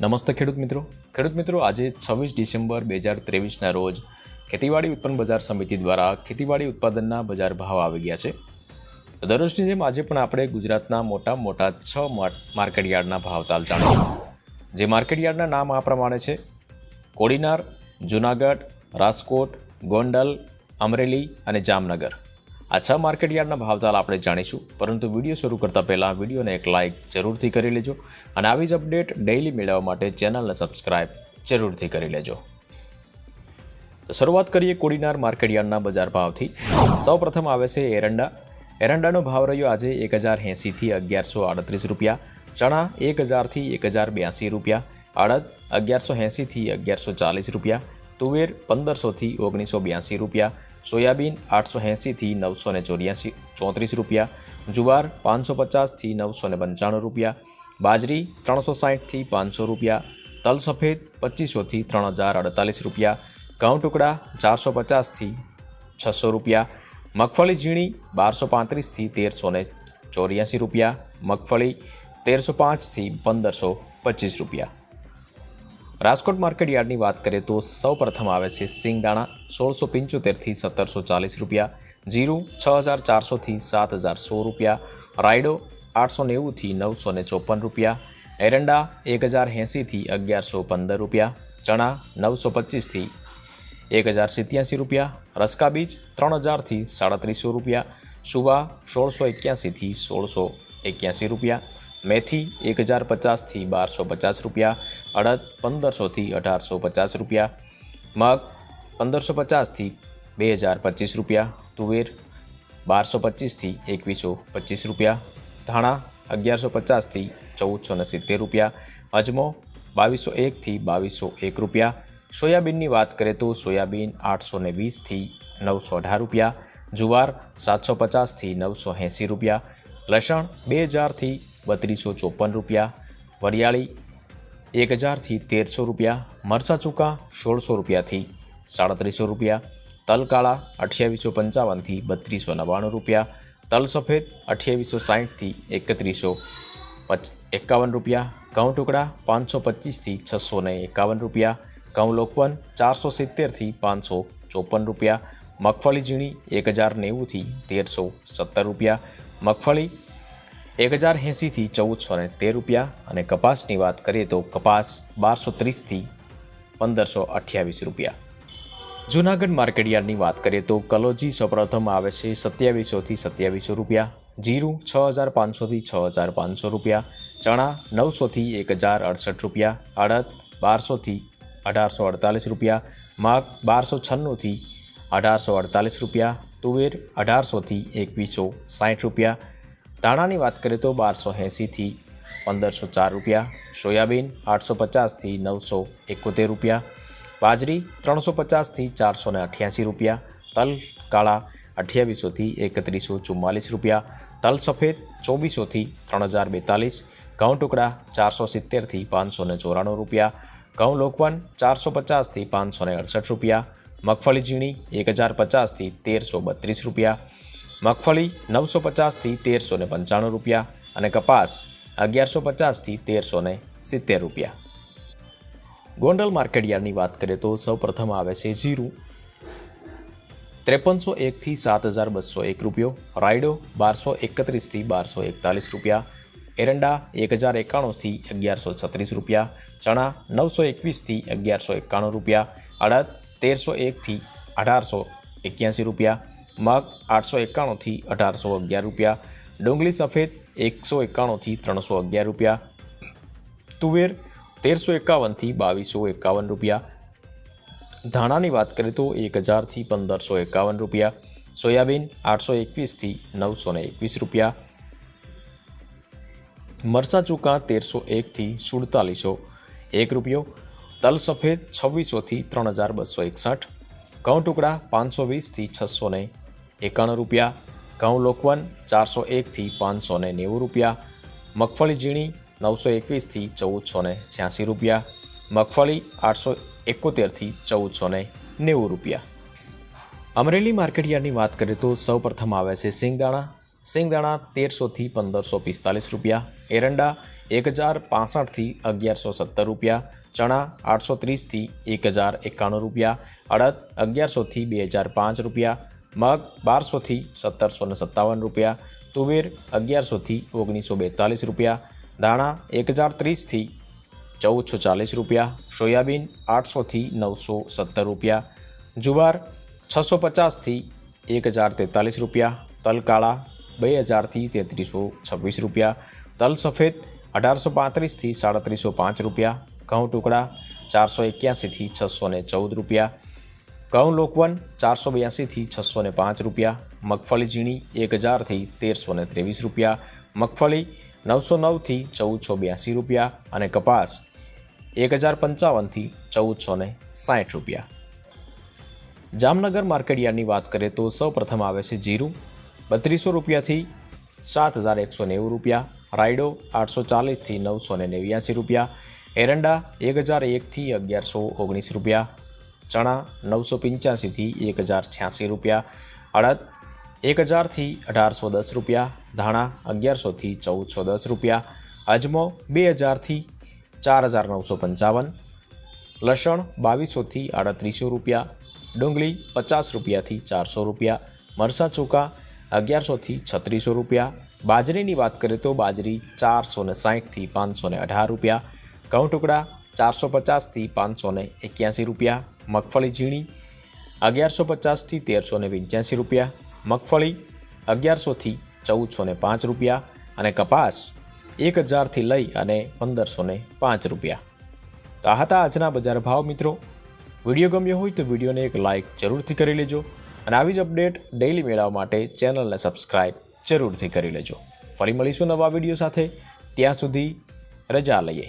નમસ્તે ખેડૂત મિત્રો. ખેડૂત મિત્રો, આજે છવ્વીસ ડિસેમ્બર બે હજાર ત્રેવીસના રોજ ખેતીવાડી ઉત્પન્ન બજાર સમિતિ દ્વારા ખેતીવાડી ઉત્પાદનના બજાર ભાવ આવી ગયા છે. દરરોજની જેમ આજે પણ આપણે ગુજરાતના મોટા મોટા છ માર્કેટયાર્ડના માર્કેટ યાર્ડના ભાવતાલ જાણીશું. જે માર્કેટ યાર્ડના નામ આ પ્રમાણે છે. કોડીનાર, જુનાગઢ, રાજકોટ, ગોંડલ, અમરેલી અને જામનગર. આ છ માર્કેટ યાર્ડના ભાવતાલ આપણે જાણીશું. પરંતુ વીડિયો શરૂ કરતા પહેલાં વિડીયોને એક લાઇક જરૂરથી કરી લેજો અને આવી જ અપડેટ ડેઇલી મેળવવા માટે ચેનલને સબસ્ક્રાઇબ જરૂરથી કરી લેજો. શરૂઆત કરીએ કોડીનાર માર્કેટ યાર્ડના બજાર ભાવથી. સૌ પ્રથમ આવે છે એરંડા. એરંડાનો ભાવ રહ્યો આજે એક હજાર એંસીથી અગિયારસો આડત્રીસ રૂપિયા, ચણા એક હજારથી એક હજાર બ્યાસી રૂપિયા, અડદ અગિયારસો એંસીથી અગિયારસો ચાલીસ રૂપિયા, તુવેર પંદરસોથી ઓગણીસો બ્યાસી રૂપિયા સોયાબીન આઠસો એંસીથી નવસો ને ચોર્યાસી, ચોત્રીસ રૂપિયા, જુવાર પાંચસો પચાસથી નવસો ને પંચાણું રૂપિયા, બાજરી ત્રણસો સાહીઠથી પાંચસો રૂપિયા, તલ સફેદ પચીસોથી ત્રણ હજાર અડતાલીસ રૂપિયા, ઘઉં ટુકડા ચારસો પચાસથી છસો રૂપિયા, મગફળી ઝીણી બારસો પાંત્રીસથી તેરસો ને ચોર્યાસી રૂપિયા, મગફળી તેરસો પાંચથી પંદરસો પચીસ રૂપિયા. રાજકોટ માર્કેટ યાર્ડની વાત કરીએ તો સૌ પ્રથમ આવે છે સિંગદાણા, સોળસો પંચોતેરથી સત્તરસો ચાલીસ રૂપિયા, જીરું છ હજાર ચારસોથી સાત હજાર સો રૂપિયા, રાયડો આઠસો નેવુંથી નવસો ને ચોપન રૂપિયા, એરંડા એક હજાર એંસીથી અગિયારસો પંદર રૂપિયા, ચણા નવસો પચીસથી એક હજાર સિત્યાસી રૂપિયા, રસકા બીજ ત્રણ હજારથી સાડત્રીસો રૂપિયા, સુવા સોળસો એક્યાસીથી સોળસો એક્યાસી રૂપિયા મેથી એક હજાર પચાસથી બારસો પચાસ રૂપિયા, અડદ પંદરસોથી અઢારસો પચાસ રૂપિયા, મગ પંદરસો પચાસથી બે હજાર પચીસ રૂપિયા, તુવેર બારસો પચીસથી એકવીસો પચીસ રૂપિયા, ધાણા અગિયારસો પચાસથી ચૌદસો ને સિત્તેર રૂપિયા, અજમો બાવીસો એકથી બાવીસો એક રૂપિયા, સોયાબીનની વાત કરીએ તો સોયાબીન આઠસો ને વીસથી નવસો અઢાર રૂપિયા, જુવાર સાતસો પચાસથી નવસો એંસી રૂપિયા, લસણ બે હજારથી બત્રીસો ચોપન રૂપિયા, વરિયાળી એક હજારથી તેરસો રૂપિયા મરસા ચૂકા સોળસો રૂપિયાથી સાડત્રીસો રૂપિયા તલ કાળા અઠ્યાવીસો પંચાવનથી બત્રીસો નવ્વાણું રૂપિયા તલ સફેદ અઠ્યાવીસો સાહીઠથી એકત્રીસો એકાવન રૂપિયા, ઘઉં ટુકડા પાંચસો પચીસથી છસો ને એકાવન રૂપિયા, ઘઉં લોકવન ચારસો સિત્તેરથી પાંચસો ચોપન રૂપિયા, મગફળી ઝીણી એક હજાર નેવુંથી તેરસો સત્તર રૂપિયા, મગફળી એક હજાર એંસીથી ચૌદસો ને તેર રૂપિયા અને કપાસની વાત કરીએ તો કપાસ બારસો ત્રીસથી પંદરસો અઠ્યાવીસ રૂપિયા. જૂનાગઢ માર્કેટયાર્ડની વાત કરીએ તો કલોજી સૌપ્રથમ આવે છે સત્યાવીસોથી સત્યાવીસો રૂપિયા, જીરું છ હજાર પાંચસોથી છ હજાર પાંચસો રૂપિયા, ચણા નવસોથી એક હજાર અડસઠ રૂપિયા, અડદ બારસોથી અઢારસો અડતાલીસ રૂપિયા, મગ બારસો છન્નુંથી અઢારસો અડતાલીસ રૂપિયા, તુવેર અઢારસોથી એકવીસો સાઠ રૂપિયા ધાણાની વાત કરીએ તો બારસો એંસીથી પંદરસો ચાર રૂપિયા, સોયાબીન આઠસો પચાસથી નવસો એકોતેર રૂપિયા, બાજરી ત્રણસો પચાસથી ચારસો ને અઠ્યાસી રૂપિયા, તલ કાળા અઠ્યાવીસોથી એકત્રીસો ચુમ્માલીસ રૂપિયા, તલ સફેદ ચોવીસોથી ત્રણ હજાર બેતાલીસ, ઘઉં ટુકડા ચારસો સિત્તેરથી પાંચસો ને ચોરાણું રૂપિયા, ઘઉં લોકવન ચારસો પચાસથી પાંચસો ને અડસઠ રૂપિયા, મગફળી ઝીણી એક હજાર પચાસથી તેરસો બત્રીસ રૂપિયા મગફળી નવસો પચાસથી તેરસો ને પંચાણું રૂપિયા અને કપાસ અગિયારસો પચાસથી તેરસો ને સિત્તેર રૂપિયા. ગોંડલ માર્કેટયાર્ડની વાત કરીએ તો સૌ પ્રથમ આવે છે જીરું. ત્રેપનસો એકથી સાત હજાર બસો એક રૂપિયો. રાયડો બારસો એકત્રીસથી બારસો એકતાલીસ રૂપિયા. એરંડા એક હજાર એકાણુંથી અગિયારસો છત્રીસ રૂપિયા. ચણા નવસો એકવીસથી અગિયારસો એકાણું રૂપિયા. અડદ તેરસો એકથી અઢારસો એક્યાસી રૂપિયા. મગ આઠસો એકાણુંથી અઢારસો અગિયાર રૂપિયા. ડુંગળી સફેદ એકસો એકાણુંથી ત્રણસો અગિયાર રૂપિયા. તુવેર તેરસો એકાવનથી બાવીસો એકાવન રૂપિયા. ધાણાની વાત કરીએ તો એક હજારથી પંદરસો એકાવન રૂપિયા. સોયાબીન આઠસો એકવીસથી નવસો ને એકવીસ રૂપિયા. મરચાં ચૂકા તેરસો એકથી સુડતાલીસો એક રૂપિયો. તલ સફેદ છવ્વીસોથી ત્રણ હજાર બસો એકસઠ. ઘઉં ટુકડા પાંચસો વીસથી છસો ને એકાણું રૂપિયા, ઘઉં લોકવન ચારસો એકથી પાંચસો ને નેવું રૂપિયા, મગફળી ઝીણી નવસો એકવીસથી ચૌદસો ને છ્યાસી રૂપિયા, મગફળી આઠસો એકોતેરથી ચૌદસો ને નેવું રૂપિયા. અમરેલી માર્કેટયાર્ડની વાત કરીએ તો સૌ પ્રથમ આવે છે સિંગદાણા. સિંગદાણા તેરસોથી પંદરસો પિસ્તાલીસ રૂપિયા, એરંડા એક હજાર પાસઠથી અગિયારસો સત્તર રૂપિયા, ચણા આઠસો ત્રીસથી એક હજાર એકાણું રૂપિયા, અડદ અગિયારસોથી બે હજાર પાંચ રૂપિયા મગ બારસોથી સત્તરસો ને સત્તાવન રૂપિયા, તુવેર અગિયારસોથી ઓગણીસો બેતાલીસ રૂપિયા, ધાણા એક હજાર ત્રીસથી ચૌદસો ચાલીસ રૂપિયા, સોયાબીન આઠસોથી નવસો સત્તર રૂપિયા, જુવાર છસો પચાસથી એક હજાર તેતાલીસ રૂપિયા તલ કાળા બે હજારથી તેત્રીસો છવ્વીસ રૂપિયા, તલ સફેદ અઢારસો પાંત્રીસથી સાડત્રીસો પાંચ રૂપિયા, ઘઉં ટુકડા ચારસો એક્યાસીથી છસો ને ચૌદ રૂપિયા ઘઉં લોકવન, ચારસો બ્યાસીથી છસો ને પાંચ રૂપિયા, મગફળી ઝીણી, એક હજારથી તેરસો ને ત્રેવીસ રૂપિયા, મગફળી નવસો નવથી ચૌદસો બ્યાસી રૂપિયા અને કપાસ એક હજાર પંચાવનથી ચૌદસો ને સાઠ રૂપિયા. જામનગર માર્કેટયાર્ડની વાત કરીએ તો સૌ પ્રથમ આવે છે જીરું, બત્રીસો રૂપિયાથી સાત હજાર એકસો નેવું રૂપિયા, રાયડો આઠસો ચાલીસથી નવસો ને નેવ્યાસી રૂપિયા, એરંડા એક હજાર એકથી અગિયારસો ઓગણીસ રૂપિયા ચણા નવસો પંચ્યાસીથી એક હજાર છ્યાસી રૂપિયા, અડદ એક હજારથી અઢારસો દસ રૂપિયા, ધાણા અગિયારસોથી ચૌદસો દસ રૂપિયા, અજમો બે હજારથી ચાર હજાર નવસો પંચાવન, લસણ બાવીસોથી આડત્રીસો રૂપિયા, ડુંગળી પચાસ રૂપિયાથી ચારસો રૂપિયા, મરસા ચૂકા અગિયારસોથી છત્રીસો રૂપિયા, બાજરીની વાત કરીએ તો બાજરી ચારસો ને સાહીઠથી પાંચસો અઢાર રૂપિયા, ઘઉં ટુકડા ચારસો પચાસથી પાંચસો એક્યાસી રૂપિયા મગફળી ઝીણી, અગિયારસો પચાસથી તેરસો ને પંચ્યાસી રૂપિયા. મગફળી અગિયારસોથી ચૌદસો ને પાંચ રૂપિયા અને કપાસ એક હજારથી લઈ અને પંદરસો ને પાંચ રૂપિયા. તો આ હતા આજના બજાર ભાવ મિત્રો. વીડિયો ગમ્યો હોય તો વિડીયોને એક લાઇક જરૂરથી કરી લેજો અને આવી જ અપડેટ ડેઇલી મેળવવા માટે ચેનલને સબસ્ક્રાઇબ જરૂરથી કરી લેજો. ફરી મળીશું નવા વીડિયો સાથે. ત્યાં સુધી રજા લઈએ.